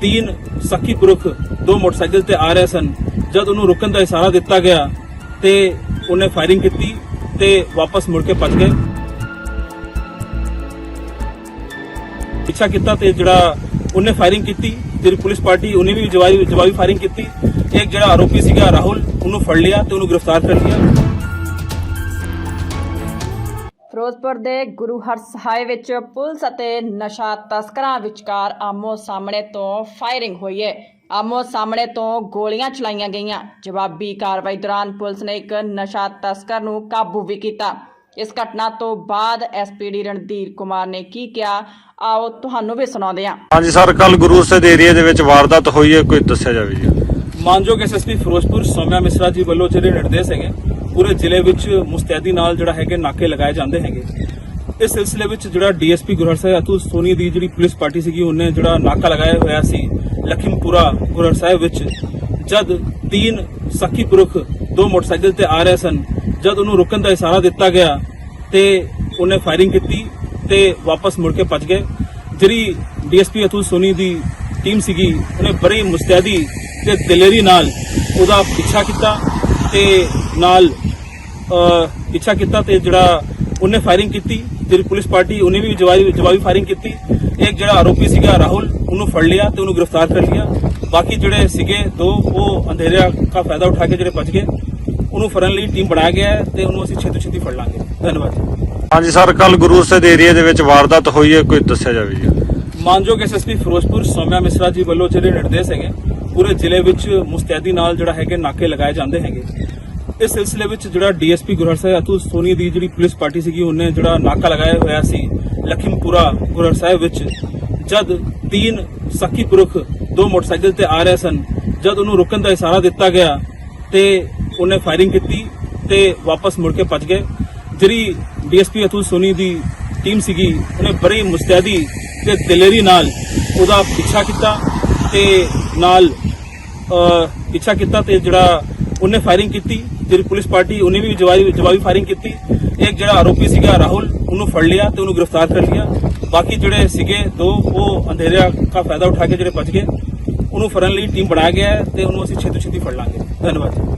ਤਿੰਨ ਸਖੀ ਪੁਰਖ ਦੋ ਮੋਟਰਸਾਈਕਲ ਤੇ ਆ ਰਹੇ ਸਨ ਜਦ ਉਹਨੂੰ ਰੁਕਣ ਦਾ ਇਸ਼ਾਰਾ ਦਿੱਤਾ ਗਿਆ ਤੇ ਉਹਨੇ ਫਾਇਰਿੰਗ ਕੀਤੀ ਤੇ ਵਾਪਸ ਮੁੜ ਕੇ ਭੱਜ ਗਏ ਪਿੱਛਾ ਕੀਤਾ ਤੇ ਜਿਹੜਾ ਉਹਨੇ ਫਾਇਰਿੰਗ ਕੀਤੀ ਜਿਹੜੀ ਪੁਲਿਸ ਪਾਰਟੀ ਉਹਨੇ ਵੀ ਜਵਾਬੀ ਜਵਾਬੀ ਫਾਇਰਿੰਗ ਕੀਤੀ ਇੱਕ ਜਿਹੜਾ ਆਰੋਪੀ ਸੀਗਾ ਰਾਹੁਲ ਉਹਨੂੰ ਫੜ ਲਿਆ ਤੇ ਉਹਨੂੰ ਗ੍ਰਿਫਤਾਰ ਕਰ ਲਿਆ ਫਿਰੋਜ਼ਪੁਰ ਦੇ ਗੁਰੂ ਹਰਸਹਾਏ ਵਿੱਚ ਪੁਲਿਸ ਅਤੇ ਨਸ਼ਾ ਤਸਕਰਾਂ ਵਿਚਕਾਰ ਆਮੋ ਸਾਹਮਣੇ ਤੋਂ ਫਾਇਰਿੰਗ ਹੋਈ ਹੈ। ਆਮੋ ਸਾਹਮਣੇ ਤੋਂ ਗੋਲੀਆਂ ਚਲਾਈਆਂ ਗਈਆਂ। ਜਵਾਬੀ ਕਾਰਵਾਈ ਦੌਰਾਨ ਪੁਲਿਸ ਨੇ ਇੱਕ ਨਸ਼ਾ ਤਸਕਰ ਨੂੰ ਕਾਬੂ ਵੀ ਕੀਤਾ। ਇਸ ਘਟਨਾ ਤੋਂ ਬਾਅਦ ਐਸਪੀਡੀ ਰਣਧੀਰ ਕੁਮਾਰ ਨੇ ਕੀ ਕਿਹਾ ਆਓ ਤੁਹਾਨੂੰ ਵੀ ਸੁਣਾਉਂਦੇ ਹਾਂ। ਹਾਂਜੀ ਸਰ ਕੱਲ ਗੁਰੂ ਸਾਹਿਬ ਦੇ ਏਰੀਆ ਦੇ ਵਿੱਚ ਵਾਰਦਾਤ ਹੋਈ ਹੈ। ਕੋਈ ਦੱਸਿਆ ਜਾਵੇ ਜੀ। ਮਾਨਯੋਗ ਐਸਐਸਪੀ ਫਿਰੋਜ਼ਪੁਰ ਸੌਮਿਆ ਮਿਸਰਾ ਜੀ ਵੱਲੋਂ ਜਿਹੜੇ ਨਿਰਦੇਸ਼ ਹੈਗੇ ਪੂਰੇ ਜ਼ਿਲ੍ਹੇ ਵਿੱਚ ਮੁਸਤੈਦੀ ਨਾਲ ਜਿਹੜਾ ਹੈਗੇ ਨਾਕੇ ਲਗਾਏ ਜਾਂਦੇ ਹੈਗੇ। ਇਸ ਸਿਲਸਿਲੇ ਵਿੱਚ ਜਿਹੜਾ ਡੀਐਸਪੀ ਗੁਰਹਰ ਸਾਹਿਬ ਅਤੁਲ ਸੋਨੀ ਦੀ ਜਿਹੜੀ ਪੁਲਿਸ ਪਾਰਟੀ ਸੀਗੀ, ਉਹਨੇ ਜਿਹੜਾ ਨਾਕਾ ਲਗਾਇਆ ਹੋਇਆ ਸੀ ਲਖੀਮਪੁਰਾ ਗੁਰਹਰ ਸਾਹਿਬ ਵਿੱਚ। ਜਦ ਤਿੰਨ ਸਖੀ ਪੁਰਖ ਦੋ ਮੋਟਰਸਾਈਕਲ ਤੇ ਆ ਰਹੇ ਸਨ, ਜਦ ਉਹਨੂੰ ਰੁਕਣ ਦਾ ਇਸ਼ਾਰਾ ਦਿੱਤਾ ਗਿਆ ਤੇ ਉਹਨੇ ਫਾਇਰਿੰਗ ਕੀਤੀ ਤੇ ਵਾਪਸ ਮੁੜ ਕੇ ਭੱਜ ਗਏ। ਜਿਹੜੀ ਡੀਐਸਪੀ ਅਤੁਲ ਸੋਨੀ ਦੀ ਟੀਮ ਸੀਗੀ, ਉਹਨੇ ਬੜੀ ਮੁਸਤੈਦੀ ਤੇ ਦਲੇਰੀ ਨਾਲ ਉਹਦਾ ਪਿੱਛਾ ਕੀਤਾ ਤੇ ਨਾਲ ਪਿੱਛਾ ਕੀਤਾ ਤੇ ਜਿਹੜਾ ਉਹਨੇ ਫਾਇਰਿੰਗ ਕੀਤੀ ਜਿਹੜੀ ਪੁਲਿਸ ਪਾਰਟੀ ਉਹਨੇ ਵੀ ਜਵਾਬੀ ਜਵਾਬੀ ਫਾਇਰਿੰਗ ਕੀਤੀ। ਇੱਕ ਜਿਹੜਾ ਆਰੋਪੀ ਸੀਗਾ ਰਾਹੁਲ ਉਹਨੂੰ ਫੜ ਲਿਆ ਤੇ ਉਹਨੂੰ ਗ੍ਰਿਫਤਾਰ ਕਰ ਲਿਆ। ਬਾਕੀ ਜਿਹੜੇ ਸੀਗੇ ਦੋ ਉਹ ਅੰਧੇਰਿਆ ਦਾ ਫਾਇਦਾ ਉਠਾ ਕੇ ਜਿਹੜੇ ਭੱਜ ਗਏ ਉਹਨੂੰ ਫੜਨ ਲਈ ਟੀਮ ਬਣਾਇਆ ਗਿਆ ਹੈ ਤੇ ਉਹਨੂੰ ਅਸੀਂ ਛੇਤੀ ਛੇਤੀ ਫੜ ਲਾਂਗੇ। ਧੰਨਵਾਦ ਹਾਂਜੀ ਸਰ ਕੱਲ ਗੁਰੂ ਸਾਹਿਬ ਦੇ ਏਰੀਆ ਦੇ ਵਿੱਚ ਵਾਰਦਾਤ ਹੋਈ ਹੈ ਕੋਈ ਦੱਸਿਆ ਜਾਵੇ ਜੀ। ਮਾਨਯੋਗ ਐਸਐਸਪੀ ਫਿਰੋਜ਼ਪੁਰ ਸੌਮਿਆ ਮਿਸਰਾ ਜੀ ਵੱਲੋਂ ਜਿਹੜੇ ਨਿਰਦੇਸ਼ ਹੈਗੇ ਪੂਰੇ ਜ਼ਿਲ੍ਹੇ ਵਿੱਚ ਮੁਸਤੈਦੀ ਨਾਲ ਜਿਹੜਾ ਹੈਗੇ ਨਾਕੇ ਲਗਾਏ ਜਾਂਦੇ ਹੈਗੇ। ਇਸ ਸਿਲਸਿਲੇ ਵਿੱਚ ਜਿਹੜਾ ਡੀਐਸਪੀ ਗੁਰਹਰ ਸਾਹਿਬ, ਅਤੁਲ ਸੋਨੀ ਦੀ ਜਿਹੜੀ ਪੁਲਿਸ ਪਾਰਟੀ ਸੀਗੀ, ਉਹਨੇ ਜਿਹੜਾ ਨਾਕਾ ਲਗਾਇਆ ਹੋਇਆ ਸੀ ਲਖੀਮਪੁਰਾ ਗੁਰਹਰ ਸਾਹਿਬ ਵਿੱਚ। ਜਦ ਤਿੰਨ ਸਖੀ ਪੁਰਖ ਦੋ ਮੋਟਰਸਾਈਕਲ ਤੇ ਆ ਰਹੇ ਸਨ, ਜਦ ਉਹਨੂੰ ਰੁਕਣ ਦਾ ਇਸ਼ਾਰਾ ਦਿੱਤਾ ਗਿਆ ਤੇ ਉਹਨੇ ਫਾਇਰਿੰਗ ਕੀਤੀ ਤੇ ਵਾਪਸ ਮੁੜ ਕੇ ਭੱਜ ਗਏ। ਜਿਹੜੀ ਡੀਐਸਪੀ ਅਤੁਲ ਸੋਨੀ ਦੀ ਟੀਮ ਸੀਗੀ, ਉਹਨੇ ਬੜੀ ਮੁਸਤੈਦੀ ਤੇ ਦਲੇਰੀ ਨਾਲ ਉਹਦਾ ਪਿੱਛਾ ਕੀਤਾ ਤੇ ਨਾਲ ਪਿੱਛਾ ਕੀਤਾ ਤੇ ਜਿਹੜਾ ਉਹਨੇ ਫਾਇਰਿੰਗ ਕੀਤੀ ਜਿਹੜੀ ਪੁਲਿਸ ਪਾਰਟੀ, ਉਹਨੇ ਵੀ ਜਵਾਬੀ ਜਵਾਬੀ ਫਾਇਰਿੰਗ ਕੀਤੀ। ਇੱਕ ਜਿਹੜਾ ਆਰੋਪੀ ਸੀਗਾ ਰਾਹੁਲ, ਉਹਨੂੰ ਫੜ ਲਿਆ ਤੇ ਉਹਨੂੰ ਗ੍ਰਿਫਤਾਰ ਕਰ ਲਿਆ। ਬਾਕੀ ਜਿਹੜੇ ਸੀਗੇ, ਦੋ ਉਹ ਅੰਧੇਰਿਆ ਦਾ ਫਾਇਦਾ ਉਠਾ ਕੇ ਜਿਹੜੇ ਭੱਜ ਗਏ, ਉਹਨੂੰ ਫੜਨ ਲਈ ਟੀਮ ਬਣਾਇਆ ਗਿਆ ਹੈ ਤੇ ਉਹਨੂੰ ਅਸੀਂ ਛੇਤੀ ਛੇਤੀ ਫੜ ਲਾਂਗੇ। ਧੰਨਵਾਦ ਜੀ।